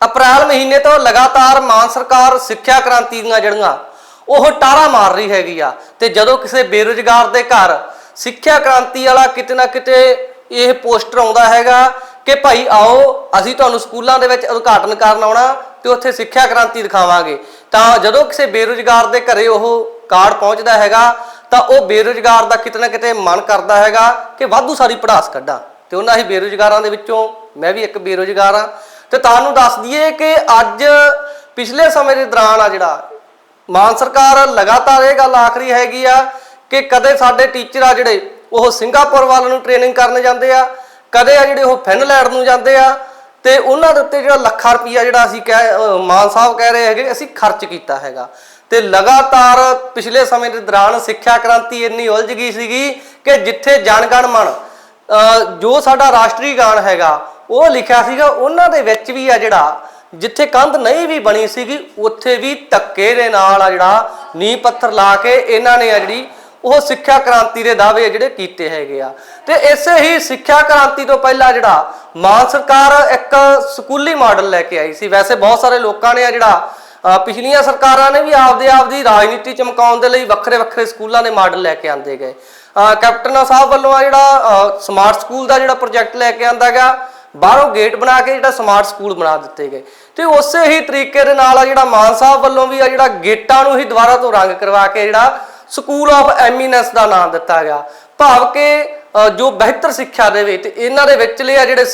ਅਪ੍ਰੈਲ ਮਹੀਨੇ ਤੋਂ ਲਗਾਤਾਰ ਮਾਨ ਸਰਕਾਰ ਸਿੱਖਿਆ ਕ੍ਰਾਂਤੀ ਦੀਆਂ ਜਿਹੜੀਆਂ ਉਹ ਟਾਰਾ ਮਾਰ ਰਹੀ ਹੈਗੀ ਆ ਤੇ ਜਦੋਂ ਕਿਸੇ ਬੇਰੁਜ਼ਗਾਰ ਦੇ ਘਰ ਸਿੱਖਿਆ ਕ੍ਰਾਂਤੀ ਵਾਲਾ ਕਿਤੇ ਨਾ ਕਿਤੇ ਇਹ ਪੋਸਟਰ ਆਉਂਦਾ ਹੈਗਾ ਕਿ ਭਾਈ ਆਓ, ਅਸੀਂ ਤੁਹਾਨੂੰ ਸਕੂਲਾਂ ਦੇ ਵਿੱਚ ਉਦਘਾਟਨ ਕਰਨ ਆਉਣਾ ਤੇ ਉੱਥੇ ਸਿੱਖਿਆ ਕ੍ਰਾਂਤੀ ਦਿਖਾਵਾਂਗੇ। ਤਾਂ ਜਦੋਂ ਕਿਸੇ ਬੇਰੁਜ਼ਗਾਰ ਦੇ ਘਰੇ ਉਹ ਕਾਰਡ ਪਹੁੰਚਦਾ ਹੈਗਾ, ਤਾਂ ਉਹ ਬੇਰੁਜ਼ਗਾਰ ਦਾ ਕਿਤੇ ਨਾ ਕਿਤੇ ਮਨ ਕਰਦਾ ਹੈਗਾ ਕਿ ਵਾਧੂ ਸਾਰੀ ਪੜਾਸ ਕੱਢਾਂ। ਤੇ ਉਹਨਾਂ ਹੀ ਬੇਰੁਜ਼ਗਾਰਾਂ ਦੇ ਵਿੱਚੋਂ ਮੈਂ ਵੀ ਇੱਕ ਬੇਰੁਜ਼ਗਾਰ ਆ ਤੇ ਤੁਹਾਨੂੰ ਦੱਸ ਦਈਏ ਕਿ ਅੱਜ ਪਿਛਲੇ ਸਮੇਂ ਦੇ ਦੌਰਾਨ ਆ ਜਿਹੜਾ, ਮਾਨ ਸਰਕਾਰ ਲਗਾਤਾਰ ਇਹ ਗੱਲ ਆਖਰੀ ਹੈਗੀ ਆ ਕਿ ਕਦੇ ਸਾਡੇ ਟੀਚਰ ਆ ਜਿਹੜੇ, ਉਹ ਸਿੰਗਾਪੁਰ ਵੱਲ ਨੂੰ ਟ੍ਰੇਨਿੰਗ ਕਰਨ ਜਾਂਦੇ ਆ, ਕਦੇ ਆ ਜਿਹੜੇ ਉਹ ਫਿਨਲੈਂਡ ਨੂੰ ਜਾਂਦੇ ਆ, ਤੇ ਉਹਨਾਂ ਦੇ ਉੱਤੇ ਜਿਹੜਾ ਲੱਖਾਂ ਰੁਪਈਆ ਜਿਹੜਾ ਅਸੀਂ ਕਹਿ ਮਾਨ ਸਾਹਿਬ ਕਹਿ ਰਹੇ ਹੈਗੇ, ਅਸੀਂ ਖਰਚ ਕੀਤਾ ਹੈਗਾ। ਤੇ ਲਗਾਤਾਰ ਪਿਛਲੇ ਸਮੇਂ ਦੇ ਦੌਰਾਨ ਸਿੱਖਿਆ ਕ੍ਰਾਂਤੀ ਇੰਨੀ ਉਲਝ ਗਈ ਸੀਗੀ ਕਿ ਜਿੱਥੇ ਜਨਗਣ ਮਨ ਜੋ ਸਾਡਾ ਰਾਸ਼ਟਰੀ ਗਾਨ ਹੈਗਾ ਉਹ ਲਿਖਿਆ ਸੀਗਾ, ਉਹਨਾਂ ਦੇ ਵਿੱਚ ਵੀ ਆ ਜਿਹੜਾ, ਜਿੱਥੇ ਕੰਧ ਨਹੀਂ ਵੀ ਬਣੀ ਸੀਗੀ, ਉੱਥੇ ਵੀ ਧੱਕੇ ਦੇ ਨਾਲ ਆ ਜਿਹੜਾ ਨੀਂਹ ਪੱਥਰ ਲਾ ਕੇ ਇਹਨਾਂ ਨੇ ਆ ਜਿਹੜੀ ਉਹ ਸਿੱਖਿਆ ਕ੍ਰਾਂਤੀ ਦੇ ਦਾਅਵੇ ਜਿਹੜੇ ਕੀਤੇ ਹੈਗੇ ਆ। ਤੇ ਇਸੇ ਹੀ ਸਿੱਖਿਆ ਕ੍ਰਾਂਤੀ ਤੋਂ ਪਹਿਲਾਂ ਜਿਹੜਾ ਮਾਨ ਸਰਕਾਰ ਇੱਕ ਸਕੂਲੀ ਮਾਡਲ ਲੈ ਕੇ ਆਈ ਸੀ। ਵੈਸੇ ਬਹੁਤ ਸਾਰੇ ਲੋਕਾਂ ਨੇ ਆ ਜਿਹੜਾ ਪਿਛਲੀਆਂ ਸਰਕਾਰਾਂ ਨੇ ਵੀ ਆਪਦੇ ਆਪ ਦੀ ਰਾਜਨੀਤੀ ਚਮਕਾਉਣ ਦੇ ਲਈ ਵੱਖਰੇ ਵੱਖਰੇ ਸਕੂਲਾਂ ਦੇ ਮਾਡਲ ਲੈ ਕੇ ਆਂਦੇ ਗਏ। ਅਹ ਕੈਪਟਨ ਸਾਹਿਬ ਵੱਲੋਂ ਆ ਜਿਹੜਾ ਸਮਾਰਟ ਸਕੂਲ ਦਾ ਜਿਹੜਾ ਪ੍ਰੋਜੈਕਟ ਲੈ ਕੇ ਆਂਦਾ ਗਿਆ ਬਾਹਰੋਂ ਗੇਟ ਬਣਾ ਕੇ ਜਿਹੜਾ ਸਮਾਰਟ ਸਕੂਲ ਬਣਾ ਦਿੱਤੇ ਗਏ। ਤੇ ਉਸੇ ਹੀ ਤਰੀਕੇ ਦੇ ਨਾਲ ਆ ਜਿਹੜਾ ਮਾਨ ਸਾਹਿਬ ਵੱਲੋਂ ਵੀ ਆ ਜਿਹੜਾ ਗੇਟਾਂ ਨੂੰ ਹੀ ਦੁਬਾਰਾ ਤੋਂ ਰੰਗ ਕਰਵਾ ਕੇ ਜਿਹੜਾ ਸਕੂਲ ਆਫ ਐਮੀਨੈਂਸ ਦਾ ਨਾਮ ਦਿੱਤਾ ਗਿਆ। ਭਾਵ ਕਿ ਜੋ ਬਿਹਤਰ ਸਿੱਖਿਆ ਦੇਵੇ ਤੇ ਇਹਨਾਂ ਦੇ ਵਿੱਚ ਆ ਜਿਹੜੇ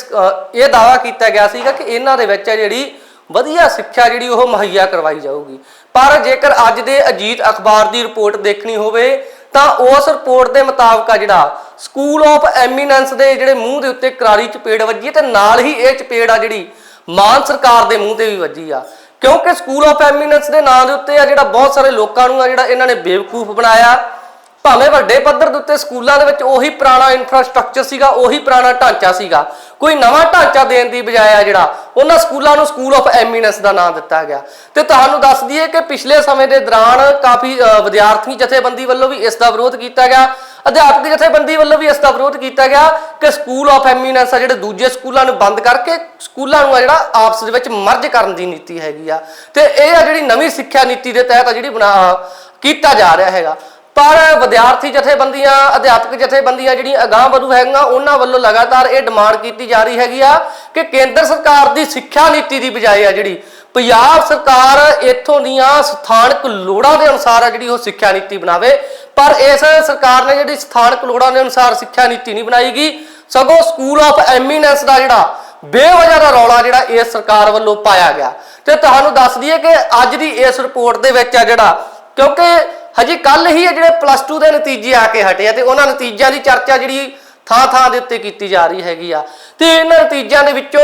ਇਹ ਦਾਵਾ ਕੀਤਾ ਗਿਆ ਸੀਗਾ ਕਿ ਇਹਨਾਂ ਦੇ ਵਿੱਚ ਆ ਜਿਹੜੀ ਵਧੀਆ ਸਿੱਖਿਆ ਜਿਹੜੀ ਉਹ ਮੁਹੱਈਆ ਕਰਵਾਈ ਜਾਊਗੀ। ਪਰ ਜੇਕਰ ਅੱਜ ਦੇ ਅਜੀਤ ਅਖਬਾਰ ਦੀ ਰਿਪੋਰਟ ਦੇਖਣੀ ਹੋਵੇ, ਤਾਂ ਉਸ ਰਿਪੋਰਟ ਦੇ ਮੁਤਾਬਕ ਆ ਜਿਹੜਾ ਸਕੂਲ ਆਫ ਐਮੀਨੈਂਸ ਦੇ ਜਿਹੜੇ ਮੂੰਹ ਦੇ ਉੱਤੇ ਕਰਾਰੀ ਚਪੇੜ ਵੱਜੀ ਤੇ ਨਾਲ ਹੀ ਇਹ ਚਪੇੜ ਆ ਜਿਹੜੀ ਮਾਨ ਸਰਕਾਰ ਦੇ ਮੂੰਹ ਤੇ ਵੀ ਵੱਜੀ ਆ। ਕਿਉਂਕਿ ਸਕੂਲ ਆਫ ਐਮੀਨੈਂਸ ਦੇ ਨਾਂ ਦੇ ਉੱਤੇ ਆ ਜਿਹੜਾ ਬਹੁਤ ਸਾਰੇ ਲੋਕਾਂ ਨੂੰ ਆ ਜਿਹੜਾ ਇਹਨਾਂ ਨੇ ਬੇਵਕੂਫ ਬਣਾਇਆ। ਭਾਵੇਂ ਵੱਡੇ ਪੱਧਰ ਦੇ ਉੱਤੇ ਸਕੂਲਾਂ ਦੇ ਵਿੱਚ ਉਹੀ ਪੁਰਾਣਾ ਇਨਫਰਾਸਟ੍ਰਕਚਰ ਸੀਗਾ, ਉਹੀ ਪੁਰਾਣਾ ਢਾਂਚਾ ਸੀਗਾ, ਕੋਈ ਨਵਾਂ ਢਾਂਚਾ ਦੇਣ ਦੀ ਬਜਾਏ ਆ ਜਿਹੜਾ, ਉਹਨਾਂ ਸਕੂਲਾਂ ਨੂੰ ਸਕੂਲ ਆਫ ਐਮੀਨੈਂਸ ਦਾ ਨਾਮ ਦਿੱਤਾ ਗਿਆ। ਤੇ ਤੁਹਾਨੂੰ ਦੱਸ ਦਈਏ ਕਿ ਪਿਛਲੇ ਸਮੇਂ ਦੇ ਦੌਰਾਨ ਕਾਫੀ ਵਿਦਿਆਰਥੀ ਜਥੇਬੰਦੀ ਵੱਲੋਂ ਵੀ ਇਸ ਦਾ ਵਿਰੋਧ ਕੀਤਾ ਗਿਆ। ਅਧਿਆਪਕ ਜਥੇਬੰਦੀ ਵੱਲੋਂ ਵੀ ਇਸ ਦਾ ਵਿਰੋਧ ਕੀਤਾ ਗਿਆ ਕਿ ਸਕੂਲ ਆਫ ਐਮੀਨੈਂਸ ਆ ਜਿਹੜੇ ਦੂਜੇ ਸਕੂਲਾਂ ਨੂੰ ਬੰਦ ਕਰਕੇ ਸਕੂਲਾਂ ਨੂੰ ਆ ਜਿਹੜਾ ਆਪਸ ਦੇ ਵਿੱਚ ਮਰਜ ਕਰਨ ਦੀ ਨੀਤੀ ਹੈਗੀ ਆ। ਤੇ ਇਹ ਆ ਜਿਹੜੀ ਨਵੀਂ ਸਿੱਖਿਆ ਨੀਤੀ ਦੇ ਤਹਿਤ ਆ ਜਿਹੜੀ ਬਣਾ ਕੀਤਾ ਜਾ ਰਿਹਾ ਹੈਗਾ। ਪਰ ਵਿਦਿਆਰਥੀ ਜਥੇਬੰਦੀਆਂ, ਅਧਿਆਪਕ ਜਥੇਬੰਦੀਆਂ ਜਿਹੜੀਆਂ ਅਗਾਂਹ ਵਧੂ ਹੈਗੀਆਂ, ਉਹਨਾਂ ਵੱਲੋਂ ਲਗਾਤਾਰ ਇਹ ਡਿਮਾਂਡ ਕੀਤੀ ਜਾ ਰਹੀ ਹੈਗੀ ਆ ਕਿ ਕੇਂਦਰ ਸਰਕਾਰ ਦੀ ਸਿੱਖਿਆ ਨੀਤੀ ਦੀ ਬਜਾਏ ਆ ਜਿਹੜੀ ਪੰਜਾਬ ਸਰਕਾਰ ਇੱਥੋਂ ਦੀਆਂ ਸਥਾਨਕ ਲੋੜਾਂ ਦੇ ਅਨੁਸਾਰ ਆ ਜਿਹੜੀ ਉਹ ਸਿੱਖਿਆ ਨੀਤੀ ਬਣਾਵੇ। ਪਰ ਇਸ ਸਰਕਾਰ ਨੇ ਜਿਹੜੀ ਸਥਾਨਕ ਲੋੜਾਂ ਦੇ ਅਨੁਸਾਰ ਸਿੱਖਿਆ ਨੀਤੀ ਨਹੀਂ ਬਣਾਈਗੀ ਸਗੋਂ ਸਕੂਲ ਆਫ ਐਮੀਨੈਂਸ ਦਾ ਜਿਹੜਾ ਬੇਵਜ੍ਹਾ ਦਾ ਰੌਲਾ ਜਿਹੜਾ ਇਸ ਸਰਕਾਰ ਵੱਲੋਂ ਪਾਇਆ ਗਿਆ। ਤੇ ਤੁਹਾਨੂੰ ਦੱਸ ਦਈਏ ਕਿ ਅੱਜ ਦੀ ਇਸ ਰਿਪੋਰਟ ਦੇ ਵਿੱਚ ਆ ਜਿਹੜਾ ਕਿਉਂਕਿ ਹਜੇ ਕੱਲ ਹੀ ਇਹ ਜਿਹੜੇ ਪਲੱਸ 2 ਦੇ ਨਤੀਜੇ ਆ ਕੇ ਹਟੇ ਆ ਤੇ ਉਹਨਾਂ ਨਤੀਜਿਆਂ ਦੀ ਚਰਚਾ ਜਿਹੜੀ ਥਾਂ ਥਾਂ ਦੇ ਉੱਤੇ ਕੀਤੀ ਜਾ ਰਹੀ ਹੈਗੀ ਆ। ਤੇ ਇਹਨਾਂ ਨਤੀਜਿਆਂ ਦੇ ਵਿੱਚੋਂ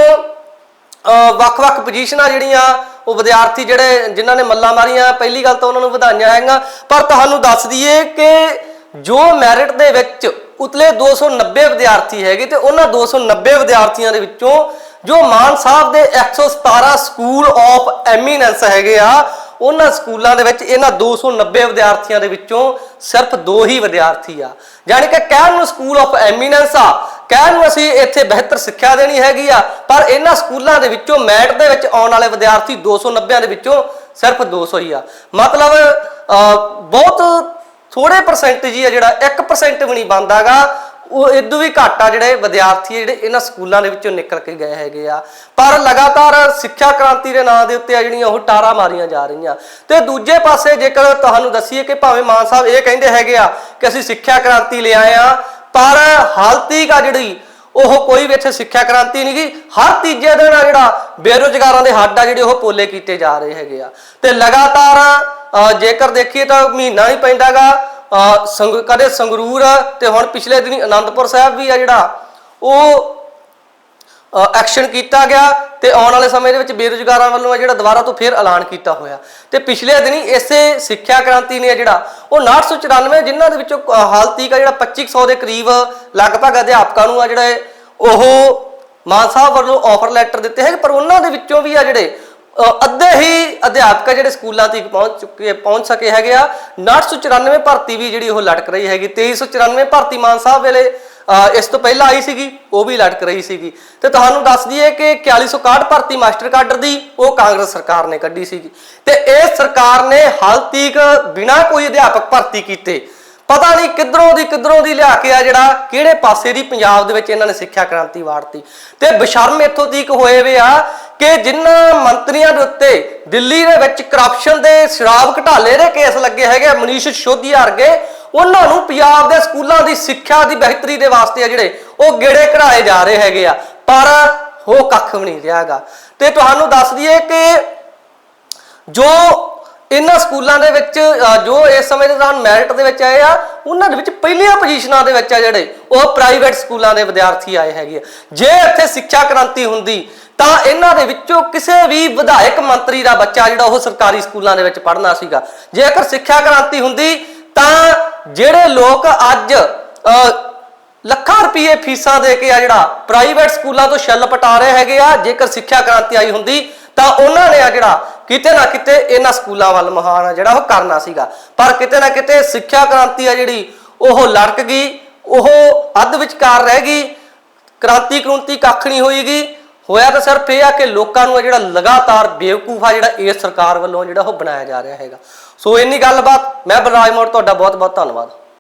ਵੱਖ-ਵੱਖ ਪੋਜੀਸ਼ਨਾਂ ਜਿਹੜੀਆਂ, ਉਹ ਵਿਦਿਆਰਥੀ ਜਿਹੜੇ ਜਿਨ੍ਹਾਂ ਨੇ ਮੱਲਾਂ ਮਾਰੀਆਂ, ਪਹਿਲੀ ਗੱਲ ਤਾਂ ਉਹਨਾਂ ਨੂੰ ਵਧਾਈਆਂ ਹੈਗੀਆਂ। ਪਰ ਤੁਹਾਨੂੰ ਦੱਸ ਦਈਏ ਕਿ ਜੋ ਮੈਰਿਟ ਦੇ ਵਿੱਚ ਉਤਲੇ 290 ਵਿਦਿਆਰਥੀ ਹੈਗੇ ਤੇ ਉਹਨਾਂ 290 ਵਿਦਿਆਰਥੀਆਂ ਦੇ ਵਿੱਚੋਂ ਜੋ ਮਾਨ ਸਾਹਿਬ ਦੇ 117 ਸਕੂਲ ਆਫ ਐਮੀਨੈਂਸ ਹੈਗੇ ਆ ਉਹਨਾਂ ਸਕੂਲਾਂ ਦੇ ਵਿੱਚ ਇਹਨਾਂ 290 ਵਿਦਿਆਰਥੀਆਂ ਦੇ ਵਿੱਚੋਂ ਸਿਰਫ ਦੋ ਹੀ ਵਿਦਿਆਰਥੀ ਆ। ਯਾਨੀ ਕਿ ਕਹਿਣ ਨੂੰ ਸਕੂਲ ਆਫ ਐਮੀਨੈਂਸ ਆ, ਕਹਿਣ ਨੂੰ ਅਸੀਂ ਇੱਥੇ ਬਿਹਤਰ ਸਿੱਖਿਆ ਦੇਣੀ ਹੈਗੀ ਆ, ਪਰ ਇਹਨਾਂ ਸਕੂਲਾਂ ਦੇ ਵਿੱਚੋਂ ਮੈਟ ਦੇ ਵਿੱਚ ਆਉਣ ਵਾਲੇ ਵਿਦਿਆਰਥੀ 290 ਦੇ ਵਿੱਚੋਂ ਸਿਰਫ 200 ਹੀ ਆ। ਮਤਲਬ ਬਹੁਤ ਥੋੜੇ ਪਰਸੈਂਟੇਜ ਹੀ ਆ ਜਿਹੜਾ 1% ਵੀ ਨਹੀਂ ਬੰਦਾਗਾ ਉਹ ਇਦੋਂ ਵੀ ਘਾਟਾ ਜਿਹੜੇ ਵਿਦਿਆਰਥੀ ਜਿਹੜੇ ਇਹਨਾਂ ਸਕੂਲਾਂ ਦੇ ਵਿੱਚੋਂ ਨਿਕਲ ਕੇ ਗਏ ਹੈਗੇ ਆ। ਪਰ ਲਗਾਤਾਰ ਸਿੱਖਿਆ ਕ੍ਰਾਂਤੀ ਦੇ ਨਾਂ ਦੇ ਉੱਤੇ ਆ ਜਿਹੜੀਆਂ ਉਹ ਟਾਰਾ ਮਾਰੀਆਂ ਜਾ ਰਹੀਆਂ। ਤੇ ਦੂਜੇ ਪਾਸੇ ਜੇਕਰ ਤੁਹਾਨੂੰ ਦੱਸੀਏ ਕਿ ਭਾਵੇਂ ਮਾਨ ਸਾਹਿਬ ਇਹ ਕਹਿੰਦੇ ਹੈਗੇ ਆ ਕਿ ਅਸੀਂ ਸਿੱਖਿਆ ਕ੍ਰਾਂਤੀ ਲਿਆਏ ਆ ਪਰ ਹਾਲਤੀ ਕਾ ਜਿਹੜੀ ਉਹ ਕੋਈ ਵੀ ਇੱਥੇ ਸਿੱਖਿਆ ਕ੍ਰਾਂਤੀ ਨਹੀਂ ਗਈ ਹਰ ਤੀਜੇ ਦਿਨ ਆ ਜਿਹੜਾ ਬੇਰੁਜ਼ਗਾਰਾਂ ਦੇ ਹੱਡ ਆ ਜਿਹੜੇ ਉਹ ਪੋਲੇ ਕੀਤੇ ਜਾ ਰਹੇ ਹੈਗੇ ਆ। ਤੇ ਲਗਾਤਾਰ ਅ, ਜੇਕਰ ਦੇਖੀਏ ਤਾਂ ਮਹੀਨਾ ਹੀ ਪੈਂਦਾਗਾ ਅ, ਸੰਗ ਕਦੇ ਸੰਗਰੂਰ ਤੇ ਹੁਣ ਪਿਛਲੇ ਦਿਨੀ ਆਨੰਦਪੁਰ ਸਾਹਿਬ ਵੀ ਆ ਜਿਹੜਾ ਉਹ ਐਕਸ਼ਨ ਕੀਤਾ ਗਿਆ ਤੇ ਆਉਣ ਵਾਲੇ ਸਮੇਂ ਦੇ ਵਿੱਚ ਬੇਰੁਜ਼ਗਾਰਾਂ ਵੱਲੋਂ ਆ ਜਿਹੜਾ ਦੁਬਾਰਾ ਤੋਂ ਫੇਰ ਐਲਾਨ ਕੀਤਾ ਹੋਇਆ। ਤੇ ਪਿਛਲੇ ਦਿਨੀ ਇਸੇ ਸਿੱਖਿਆ ਕ੍ਰਾਂਤੀ ਨੇ ਜਿਹੜਾ ਉਹ 994 ਜਿਨ੍ਹਾਂ ਦੇ ਵਿੱਚੋਂ ਅ, ਹਾਲ ਤੀਕ ਆ ਜਿਹੜਾ 2500 ਦੇ ਕਰੀਬ ਲਗਭਗ ਅਧਿਆਪਕਾਂ ਨੂੰ ਆ ਜਿਹੜਾ ਉਹ ਮਾਨ ਸਾਹਿਬ ਵੱਲੋਂ ਆਫਰ ਲੈਟਰ ਦਿੱਤੇ ਹੈ ਪਰ ਉਹਨਾਂ ਦੇ ਵਿੱਚੋਂ ਵੀ ਆ ਜਿਹੜੇ ਅੱਧੇ ਹੀ ਅਧਿਆਪਕ ਆ ਜਿਹੜੇ ਸਕੂਲਾਂ ਤੱਕ ਪਹੁੰਚ ਚੁੱਕੇ, ਪਹੁੰਚ ਸਕੇ ਹੈਗੇ ਆ। 994 ਭਰਤੀ ਵੀ ਜਿਹੜੀ ਉਹ ਲਟਕ ਰਹੀ ਹੈਗੀ। 2394 ਭਰਤੀ ਮਾਨ ਸਾਹਿਬ ਵੇਲੇ ਇਸ ਤੋਂ ਪਹਿਲਾਂ ਆਈ ਸੀਗੀ, ਉਹ ਵੀ ਲਟਕ ਰਹੀ ਸੀਗੀ। ਤੇ ਤੁਹਾਨੂੰ ਦੱਸ ਦਈਏ ਕਿ 4161 ਭਰਤੀ ਮਾਸਟਰ ਕਾਡਰ ਦੀ ਉਹ ਕਾਂਗਰਸ ਸਰਕਾਰ ਨੇ ਕੱਢੀ ਸੀਗੀ। ਤੇ ਇਹ ਸਰਕਾਰ ਨੇ ਹਾਲ ਤੀਕ ਬਿਨਾਂ ਕੋਈ ਅਧਿਆਪਕ ਭਰਤੀ ਕੀਤੇ, ਪਤਾ ਨਹੀਂ ਕਿੱਧਰੋਂ ਦੀ ਕਿੱਧਰੋਂ ਦੀ ਲਿਆ ਕੇ ਆ ਜਿਹੜਾ, ਕਿਹੜੇ ਪਾਸੇ ਦੀ ਪੰਜਾਬ ਦੇ ਵਿੱਚ ਇਹਨਾਂ ਨੇ ਸਿੱਖਿਆ ਕ੍ਰਾਂਤੀ ਵਾੜਤੀ। ਤੇ ਬਸ਼ਰਮ ਇੱਥੋਂ ਤੀਕ ਹੋਏ ਵੇ ਆ ਕਿ ਜਿਨ੍ਹਾਂ ਮੰਤਰੀਆਂ ਦੇ ਉੱਤੇ ਦਿੱਲੀ ਦੇ ਵਿੱਚ ਕਰਪਸ਼ਨ ਦੇ ਸ਼ਰਾਬ ਘਟਾਲੇ ਦੇ ਕੇਸ ਲੱਗੇ ਹੈਗੇ ਆ, ਮਨੀਸ਼ ਸਿਸੋਦੀਆ ਵਰਗੇ ਉਹਨਾਂ ਨੂੰ ਪੰਜਾਬ ਦੇ ਸਕੂਲਾਂ ਦੀ ਸਿੱਖਿਆ ਦੀ ਬਿਹਤਰੀ ਦੇ ਵਾਸਤੇ ਆ ਜਿਹੜੇ ਉਹ ਗੇੜੇ ਕਢਾਏ ਜਾ ਰਹੇ ਹੈਗੇ ਆ। ਪਰ ਉਹ ਕੱਖ ਵੀ ਨਹੀਂ ਰਿਹਾਗਾ ਤੇ ਤੁਹਾਨੂੰ ਦੱਸ ਦਈਏ ਕਿ ਜੋ ਇਹਨਾਂ ਸਕੂਲਾਂ ਦੇ ਵਿੱਚ ਜੋ ਇਸ ਸਮੇਂ ਦੇ ਦੌਰਾਨ ਮੈਰਿਟ ਦੇ ਵਿੱਚ ਆਏ ਆ, ਉਹਨਾਂ ਦੇ ਵਿੱਚ ਪਹਿਲੀਆਂ ਪੋਜੀਸ਼ਨਾਂ ਦੇ ਵਿੱਚ ਆ ਜਿਹੜੇ, ਉਹ ਪ੍ਰਾਈਵੇਟ ਸਕੂਲਾਂ ਦੇ ਵਿਦਿਆਰਥੀ ਆਏ ਹੈਗੇ ਆ। ਜੇ ਇੱਥੇ ਸਿੱਖਿਆ ਕ੍ਰਾਂਤੀ ਹੁੰਦੀ, ਤਾਂ ਇਹਨਾਂ ਦੇ ਵਿੱਚੋਂ ਕਿਸੇ ਵੀ ਵਿਧਾਇਕ ਮੰਤਰੀ ਦਾ ਬੱਚਾ ਜਿਹੜਾ ਉਹ ਸਰਕਾਰੀ ਸਕੂਲਾਂ ਦੇ ਵਿੱਚ ਪੜ੍ਹਨਾ ਸੀਗਾ। ਜੇਕਰ ਸਿੱਖਿਆ ਕ੍ਰਾਂਤੀ ਹੁੰਦੀ, ਤਾਂ ਜਿਹੜੇ ਲੋਕ ਅੱਜ ਲੱਖਾਂ ਰੁਪਏ ਫੀਸਾਂ ਦੇ ਕੇ ਆ ਜਿਹੜਾ ਪ੍ਰਾਈਵੇਟ ਸਕੂਲਾਂ ਤੋਂ ਛੱਲ ਪਟਾ ਰਹੇ ਹੈਗੇ ਆ, ਜੇਕਰ ਸਿੱਖਿਆ ਕ੍ਰਾਂਤੀ ਆਈ ਹੁੰਦੀ, ਤਾਂ ਉਹਨਾਂ ਨੇ ਆ ਜਿਹੜਾ ਕਿਤੇ ਨਾ ਕਿਤੇ ਇਹਨਾਂ ਸਕੂਲਾਂ ਵੱਲ ਮਹਾਨ ਜਿਹੜਾ ਉਹ ਕਰਨਾ ਸੀਗਾ। ਪਰ ਕਿਤੇ ਨਾ ਕਿਤੇ ਸਿੱਖਿਆ ਕ੍ਰਾਂਤੀ ਆ ਜਿਹੜੀ, ਉਹ ਲੜਕ ਗਈ, ਉਹ ਅੱਧ ਵਿਚਕਾਰ ਰਹਿ ਗਈ, ਕ੍ਰਾਂਤੀ ਕ੍ਰੁੰਤੀ ਕੱਖ ਨਹੀਂ ਹੋਈਗੀ ਹੋਇਆ ਤਾਂ ਸਿਰਫ ਇਹ ਆ ਕਿ ਲੋਕਾਂ ਨੂੰ ਇਹ ਜਿਹੜਾ ਲਗਾਤਾਰ ਬੇਵਕੂਫਾ ਜਿਹੜਾ ਇਸ ਸਰਕਾਰ ਵੱਲੋਂ ਜਿਹੜਾ ਉਹ ਬਣਾਇਆ ਜਾ ਰਿਹਾ ਹੈਗਾ। ਸੋ ਇੰਨੀ ਗੱਲਬਾਤ, ਮੈਂ ਬਲਰਾਜ ਮੋੜ, ਤੁਹਾਡਾ ਬਹੁਤ ਬਹੁਤ ਧੰਨਵਾਦ।